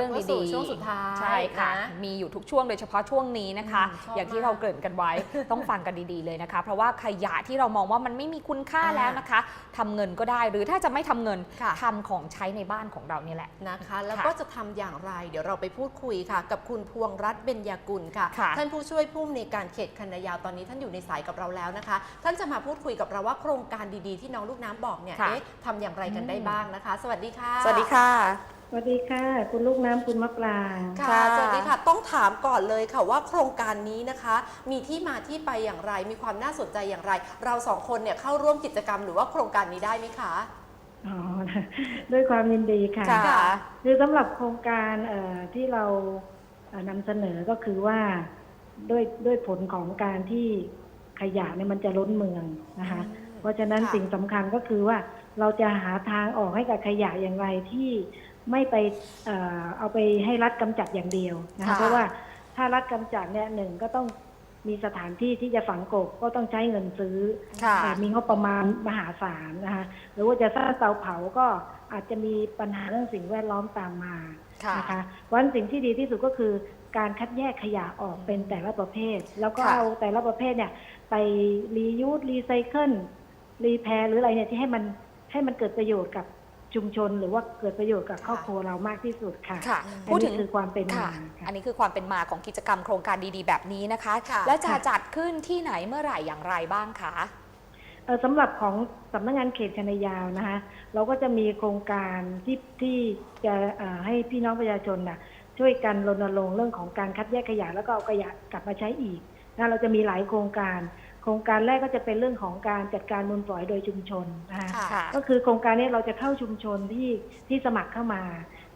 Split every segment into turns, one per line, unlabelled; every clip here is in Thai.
รื่อง
กลับ
ดี
เข้าสู่
ๆ
ช่วงสุดท้าย
ใช่ค่ะ
นะ
มีอยู่ทุกช่วงโดยเฉพาะช่วงนี้นะคะ
อืมชอบ
อย่างที่
มาก
เราเกริ่นกันไว้ต้องฟังกันดีๆเลยนะคะ เพราะว่าขยะที่เรามองว่ามันไม่มีคุณค่า
อ่า
แล้วนะคะทำเงินก็ได้หรือถ้าจะไม่ทำเงิน
ค่ะ
ทำของใช้ในบ้านของเรานี่แหละ
นะคะ แล้ว
ค่ะ
ก็จะทำอย่างไร เดี๋ยวเราไปพูดคุยค่ะ กับคุณพวงรัตน์เบญญากุลค่ะ
ค่ะ
ท่านผู้ช่วยผู้อำนวยการเขตคันนายาวตอนนี้ท่านอยู่ในสายกับเราแล้วนะคะ ท่านจะมาพูดคุยกับเราว่าโครงการดีๆ ที่น้องลูกน้ำบอกเนี่ย
ค่ะ
เอ๊ะทำอย่างไรกันได้
อืม
บ้างนะคะ สวัสดีค่ะ
สวัสดีค่ะ
สวัสดีค่ะ คุณลูกน้ำคุณมะปราง
ค่ะ
ค่ะ
สวัสดีค่ะ ต้องถามก่อนเลยค่ะว่าโครงการนี้นะคะ มีที่มาที่ไปอย่างไร มีความน่าสนใจอย่างไร เราสองคนเนี่ยเข้าร่วมกิจกรรมหรือว่าโครงการนี้ได้ไหมคะ
อ๋อ ด้วยความยินดีค่ะ
ค่ะ
คือสำหรับโครงการเอ่อที่เราเอ่อนำเสนอก็คือว่าด้วยด้วยผลของการที่ขยะเนี่ยมันจะล้นเมืองนะคะ เพราะฉะนั้น
ค่ะ
สิ่งสำคัญก็คือว่าเราจะหาทางออกให้กับขยะอย่างไรที่ ไม่ไปเอ่อเอาไปให้รัฐกำจัดอย่างเดียวนะคะ
ค่ะ
เพราะว่าถ้ารัฐกำจัดเนี่ยหนึ่งก็ต้องมีสถานที่ที่จะฝังกบก็ต้องใช้เงินซื้อ
ค่ะ
แต่มีงบประมาณมหาศาลนะคะหรือว่าจะสร้างเตาเผาก็อาจจะมีปัญหาเรื่องสิ่งแวดล้อมตามมา
ค่ะ
นะคะเพราะฉะนั้นสิ่งที่ดีที่สุดก็คือการคัดแยกขยะออกเป็นแต่ละประเภท แล้วก็
ค่ะ
เอาแต่ละประเภทเนี่ยไปรียูสรีไซเคิลรีแพร์หรืออะไรเนี่ยที่ให้มันให้มันเกิดประโยชน์กับ ชุมชนหรือว่าเกิดประโยชน์กับครอบครัวเรามากที่สุดค่ะ
ค่ะ
อัน
พูดถึ
นี้
ง
คือความเป็น
ค่ะ
มาค่ะ
อันนี้คือความเป็นมาของกิจกรรมโครงการดีๆ แบบนี้นะคะ
ค่ะ
แล้วจะ
ค่ะ
จัดขึ้นที่ไหนเมื่อไหร่อย่างไรบ้างคะ
เอ่อสำหรับของสำนักงานเขตคณะยาวนะคะ เราก็จะมีโครงการที่ที่จะเอ่อให้พี่น้องประชาชนน่ะช่วยกันรณรงค์เรื่องของการคัดแยกขยะแล้วก็เอาขยะกลับมาใช้อีกนะเราจะมีหลายโครงการ โครงการแรกก็จะเป็นเรื่องของการจัดการมูลฝอยโดยชุมชนนะคะ
ค่ะ
ค่ะ
ก็คือโครงการนี้เราจะเข้าชุมชนที่ที่สมัครเข้ามา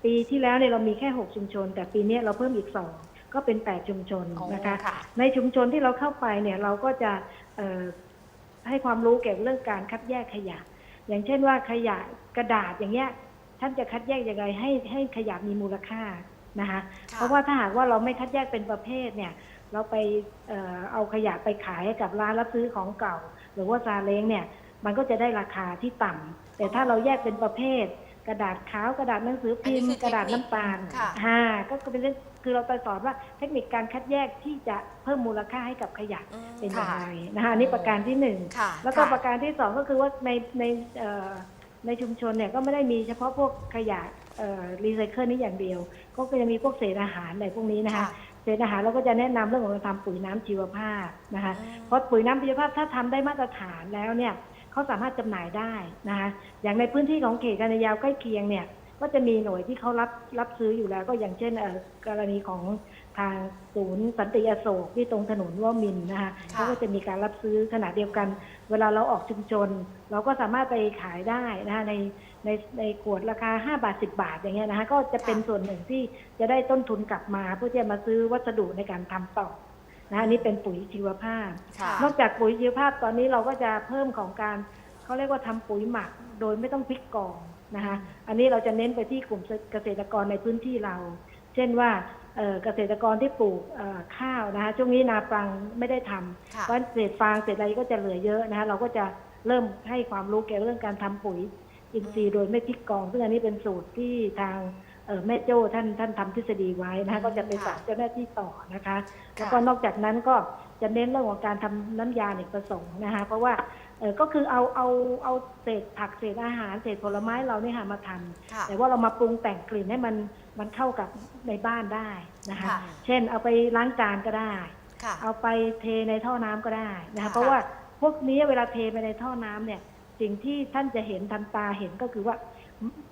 ปีที่แล้วเนี่ยเรามีแค่ 6 ชุมชน แต่ปีนี้เราเพิ่มอีก 2 ก็เป็น 8 ชุมชน
อ๋อ
นะคะ
ค่ะ
ในชุมชนที่เราเข้าไปเนี่ยเราก็จะเอ่อให้ความรู้เกี่ยวกับเรื่องการคัดแยกขยะ อย่างเช่นว่าขยะกระดาษอย่างเงี้ยท่านจะคัดแยกยังไงให้ให้ขยะมีมูลค่านะคะ
ค่ะ
เพราะว่าถ้าหากว่าเราไม่คัดแยกเป็นประเภทเนี่ย เราไปเอ่อเอาขยะไปขายให้กับร้านรับซื้อของเก่า หรือว่าซาเล้งเนี่ย มันก็จะได้ราคาที่ต่ำแต่ถ้าเราแยกเป็นประเภท กระดาษขาวกระดาษหนังสือพิม
อัน
พ์
นี้คือก
ระดาษ
เทคนิค
น้ำตาล
ค่ะ
ฮ่าก็คือเป็นเรื่องคือเราไปสอนว่าเทคนิคการคัดแยกที่จะเพิ่มมูลค่าให้กับขยะ
อืม
เป็นอย่าง
ค่ะ
ไรนะคะอันนี้ประการที่หนึ่ง
ค่ะ
แล้วก็
ค่ะ
ประการที่สองก็คือว่าในในเอ่อในชุมชนเนี่ยก็ไม่ได้มีเฉพาะพวกขยะรีไซเคิลนี่อย่างเดียว ก็จะมีพวกเศษอาหารอะไรพวกนี้นะคะ
ค่ะ
เศษอาหารเราก็จะแนะนำเรื่องของการทำปุ๋ยน้ำชีวภาพนะคะ
อืม
เพราะปุ๋ยน้ำชีวภาพถ้าทำได้มาตรฐานแล้วเนี่ยเขาสามารถจำหน่ายได้นะคะ อย่างในพื้นที่ของเขตการยาวใกล้เคียงเนี่ยก็จะมีหน่วยที่เขารับรับซื้ออยู่แล้ว ก็อย่างเช่นเอ่อกรณีของทางศูนย์สันติอโศกที่ตรงถนนว่ามินทร์นะคะ
ค่ะ
เขาก็จะมีการรับซื้อขนาดเดียวกัน เวลาเราออกชุมชน เราก็สามารถไปขายได้นะคะใน ในในขวดราคา 5 บาท 10 บาทอย่างเงี้ยนะคะก็จะเป็นส่วนหนึ่งที่จะได้ต้นทุนกลับมาเพื่อที่จะมาซื้อวัสดุในการทำต่อนะอันนี้เป็นปุ๋ยชีวภาพ
ค่ะ
นอกจากปุ๋ยชีวภาพตอนนี้เราก็จะเพิ่มของการเขาเรียกว่าทำปุ๋ยหมักโดยไม่ต้องพลิกกองนะคะอันนี้เราจะเน้นไปที่กลุ่มเกษตรกรในพื้นที่เรา เช่นว่าเอ่อเกษตรกรที่ปลูกเอ่อข้าวนะคะช่วงนี้นาปรังไม่ได้ทำ
ค่ะ
เพราะเศษฟางเศษอะไรก็จะเหลือเยอะนะคะเราก็จะเริ่มให้ความรู้เกี่ยวกับเรื่องการทำปุ๋ย อินทรีย์โดยไม่พลิกกองซึ่งอันนี้เป็นสูตรที่ทางเอ่อแม่โจ้ท่านท่านทำทฤษฎีไว้นะคะก็จะไปสานเจ้าหน้าที่ต่อนะคะ แล้วก็นอกจากนั้นก็จะเน้นเรื่องของการทำน้ำยาเนกประสงค์นะคะ เพราะว่าเออก็คือเอาเอาเอาเศษผักเศษอาหารเศษผลไม้เราเนี่ยค่ะมาทำ
ค่ะ
แต่ว่าเรามาปรุงแต่งกลิ่นให้มันมันเข้ากับในบ้านได้นะคะ
ค่ะ
เช่นเอาไปล้างจานก็ได้
ค่ะ
เอาไปเทในท่อน้ำก็ได้นะคะ
ค่ะ
เพราะว่าพวกนี้เวลาเทไปในท่อน้ำเนี่ย สิ่งที่ท่านจะเห็นทันตาเห็นก็คือว่า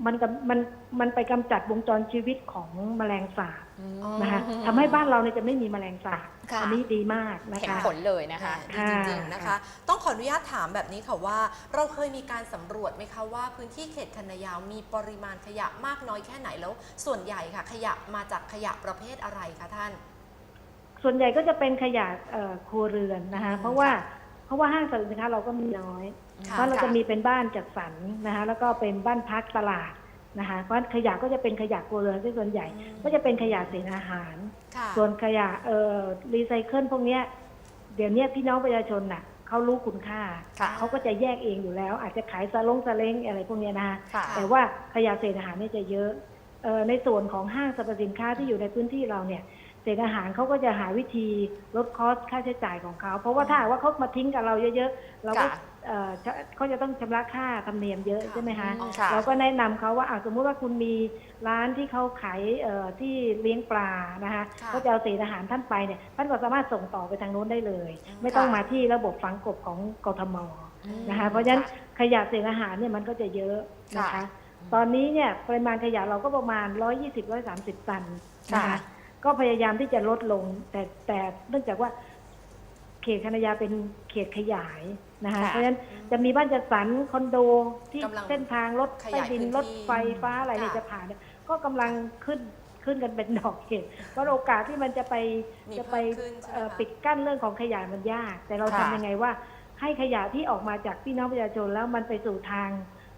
มันกับมันมันไปกำจัดวงจรชีวิตของแมลงสาบ
อืม
นะคะทำให้บ้านเราเนี่ยจะไม่มีแมลงสาบ
ค่ะ
อันี้ดีมากนะ
เห็น
คะ
ผลเลยนะคะ
ดีจริงๆนะคะต้องขออนุญาตถามแบบนี้ค่ะว่า เราเคยมีการสำรวจไหมคะว่าพื้นที่เขตคันนายาวมีปริมาณขยะมากน้อยแค่ไหนแล้ว ส่วนใหญ่ค่ะ ขยะมาจากขยะประเภทอะไรคะท่าน
ส่วนใหญ่ก็จะเป็นขยะเอ่อครัวเรือนนะคะ
อืม
เพราะว่าเพราะว่าห้างสรรพสินค้าเราก็มีน้อย
ค่ะ
เพราะเรา
ค่ะ
จะมีเป็นบ้านจัดสรรนะคะแล้วก็เป็นบ้านพักตลาดนะคะเพราะขยะก็จะเป็นขยะครัวเรือนที่ส่วนใหญ่
อืม
ก็จะเป็นขยะเศษอาหาร
ค่ะ
ส่วนขยะเอ่อรีไซเคิลพวกเนี้ยเดี๋ยวเนี้ยพี่น้องประชาชนน่ะเขารู้คุณค่า
ค่ะ
เขาก็จะแยกเองอยู่แล้ว อาจจะขายซาลงซาเล้งอะไรพวกเนี้ยนะคะ
ค่ะ
แต่ว่าขยะเศษอาหารเนี่ยจะเยอะเอ่อในส่วนของห้างสรรพสินค้าที่อยู่ในพื้นที่เราเนี่ย เศษอาหารเขาก็จะหาวิธีลดคอสค่าใช้จ่ายของเขา เพราะว่าถ้าหากว่าเขามาทิ้งกับเราเยอะๆเราก็
ค่ะ
เอ่อจะเขาจะต้องชำระค่าธรรมเนียมเยอะใช่ไหมคะ
อืมค่ะ
เราก็แนะนำเขาว่าอะสมมุติว่าคุณมีร้านที่เขาขายเอ่อที่เลี้ยงปลานะคะ
ค่ะ
ก็จะเอาเศษอาหารท่านไปเนี่ยท่านก็สามารถส่งต่อไปทางโน้นได้เลยไม่ต้องมาที่ระบบฝังกบของกทม นะคะเพราะฉะนั้นขยะเศษอาหารเนี่ยมันก็จะเยอะนะคะ
ค่ะ
ตอนนี้เนี่ยปริมาณขยะเราก็ประมาณ 120-130 ตันนะ
ค่ะ
คะ ก็พยายามที่จะลดลง แต่แต่เนื่องจากว่าเขตคณะยาเป็นเขตขยายนะคะ
ค่ะ
เพราะฉะนั้นจะมีบ้านจัดสรรคอนโดที่
กำลัง
เส้นทางรถ
ข
ใต้
ยาย
ดิน
พื้นที่
รถไฟฟ้าอะไรเนี่ย
ค่ะ
จะผ่านเนี่ยก็กำลังขึ้นขึ้นกันเป็นดอกเห็ดเพราะโอกาสที่มันจะไป
มี
จะไป
เพิ่มขึ้นใช่ไหม
เอ่อ
คะ
ปิดกั้นเรื่องของขยะมันยาก แต่เรา
ค่ะ
ทำยังไงว่า ให้ขยะที่ออกมาจากพี่น้องประชาชนแล้วมันไปสู่ทาง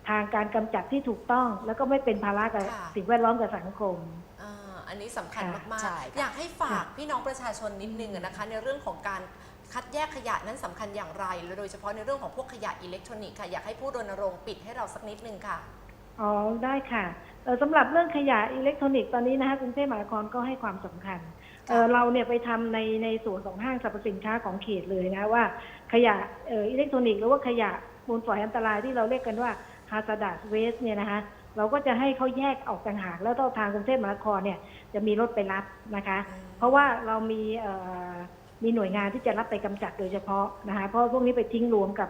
ทางการกำจัดที่ถูกต้อง แล้วก็ไม่เป็นภาระกับ
ค่ะ
สิ่งแวดล้อมกับสังคม
อ่าอันนี้สำคัญ
ค่ะ
มาก
ใช่
ๆ
ค่ะ
อยากให้ฝากพี่น้องประชาชนนิดนึงอะนะคะ ในเรื่องของการคัดแยกขยะนั้นสำคัญอย่างไรและโดยเฉพาะในเรื่องของพวกขยะอิเล็กทรอนิกส์ค่ะอยากให้ผู้รณรงค์ปิดให้เราสักนิดนึงค่ะ
อ๋อได้ค่ะเอ่อสำหรับเรื่องขยะอิเล็กทรอนิกส์ตอนนี้นะคะกรุงเทพมหานครก็ให้ความสำคัญเอ่อเราเนี่ยไปทำในในส่วนของห้างสรรพสินค้าของเขตเลยนะว่า ขยะเอ่ออิเล็กทรอนิกส์หรือว่าขยะมูลฝอยอันตรายที่เราเรียกกันว่า hazardous waste เนี่ยนะคะ เราก็จะให้เขาแยกออกต่างหากแล้วทางกรุงเทพมหานครเนี่ยจะมีรถไปรับนะคะ เพราะว่าเรามีเอ่อมีหน่วยงานที่จะรับไปกำจัดโดยเฉพาะนะคะเพราะพวกนี้ไปทิ้งรวมกับ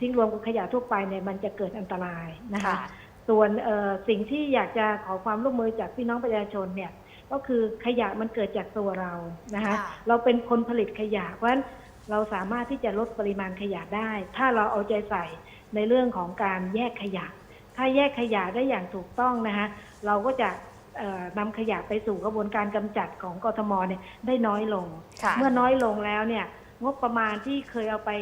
ทิ้งรวมกับขยะทั่วไปเนี่ยมันจะเกิดอันตรายนะคะ
ค่ะ
ส่วนเอ่อสิ่งที่อยากจะขอความร่วมมือจากพี่น้องประชาชนเนี่ยก็คือขยะมันเกิดจากตัวเรานะคะ
ค่ะ
เราเป็นคนผลิตขยะเพราะฉะนั้นเราสามารถที่จะลดปริมาณขยะได้ ถ้าเราเอาใจใส่ในเรื่องของการแยกขยะ ถ้าแยกขยะได้อย่างถูกต้องนะคะเราก็จะเอ่อนำขยะไปสู่กระบวนการกำจัดของกทมเนี่ยได้น้อยลง
ค่ะ
เมื่อน้อยลงแล้วเนี่ยงบประมาณที่เคยเอาไป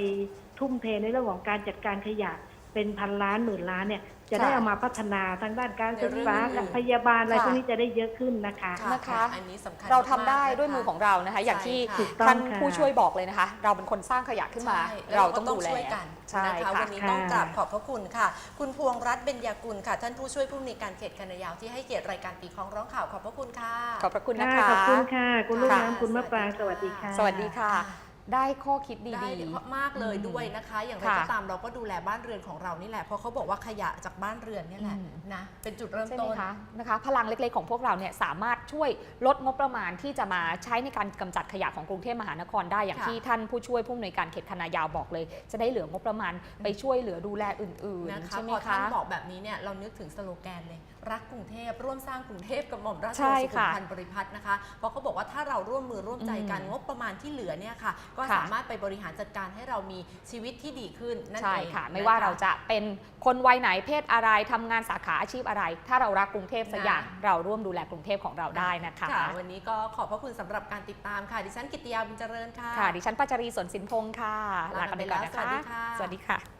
ทุ่มเทในเรื่องของการจัดการขยะ เป็นพันล้านหมื่นล้านเนี่ยจะได้
ค่ะ
เอามาพัฒนาทางด้านการ
ใน
ศึก
เรื่อง
ษา
อื่น
พยาบาลอะไร
ค่ะ
พวกนี้จะได้เยอะขึ้นนะคะ
ค่ะ
นะคะ
อันนี้สำคัญ
เราทำได้
มากๆ
ด้วยมือของเรานะคะ อย่างที่
ใช่ค่ะ
ถูกต้อง
ท่าน
ค่ะ
ผู้ช่วยบอกเลยนะคะ เราเป็นคนสร้างขยะขึ้นมา
ใช่แล้ว
เรา
ก็
ต้องดูแล
ช่วยกัน
ใช่
นะคะ
ค่ะ
วันนี้ต้องกราบขอบพระคุณค่ะ คุณพวงรัตน์เบญญากุลค่ะ ท่านผู้ช่วยผู้อำนวยการเขตคณะยาวที่ให้เกียรติรายการตีคล้องร้องข่าวขอบพระคุณค่ะ
ขอบพระคุณนะ
ค่ะ
คะ
ขอบคุณค่ะ คุณลูก
ค่ะ
น้ำคุณมะปรางสวัสดีค่ะ
สวัสดีค่ะ ได้ข้อคิด
ได้
ดี
มากเลยด้วยนะคะ อย่างไร
ค่ะ
ก็ตามเราก็ดูแลบ้านเรือนของเรานี่แหละเพราะเขาบอกว่าขยะจากบ้านเรือนนี่แหละ
อืม
นะเป็นจุดเริ่ม
ใช่ไหม
ต้น
คะนะคะพลังเล็กๆของพวกเราเนี่ยสามารถช่วยลดงบประมาณที่จะมาใช้ในการกำจัดขยะของกรุงเทพมหานครได้อย่าง
ค่ะ
ที่ท่านผู้ช่วยผู้อำนวยการเขตคณะยาวบอกเลย จะได้เหลืองบประมาณไปช่วยเหลือดูแลอื่น
นะ
ๆ
คะ
ใช่ไหม
พอท่าน
คะ
บอกแบบนี้เนี่ยเรานึกถึงสโลแกนเลยรักกรุงเทพร่วมสร้างกรุงเทพกับหม่อมราช
ใช่
วงศ์สุขุม
ค่ะ
พันธ์บริพัตรนะคะเพราะเขาบอกว่าถ้าเราร่วมมือร่วมใจกัน
อืม
งบประมาณที่เหลือเนี่ยค่ะก็
ค่ะ
สามารถไปบริหารจัดการให้เรามีชีวิตที่ดีขึ้นนั่น
ใช่
เอง
ค่ะ
น
ไม่ว่าเราจะเป็นคนวัยไหนเพศอะไรทำงานสาขาอาชีพอะไร ถ้าเรารักกรุงเทพสักอย่าง
นะ
เราร่วมดูแลกรุงเทพของเราได้นะคะ
ค่ะวันนี้ก็ขอบพระคุณสำหรับการติดตามค่ะ ดิฉันกิตติยาบุญเจริญค่ะ
ค่ะดิฉันปัจจารีสวนสินพงศ์ค่ะลากันไปก่อนนะคะ
ลากันไปแล้วสวัสดีค่ะ
สวัสดีค่ะ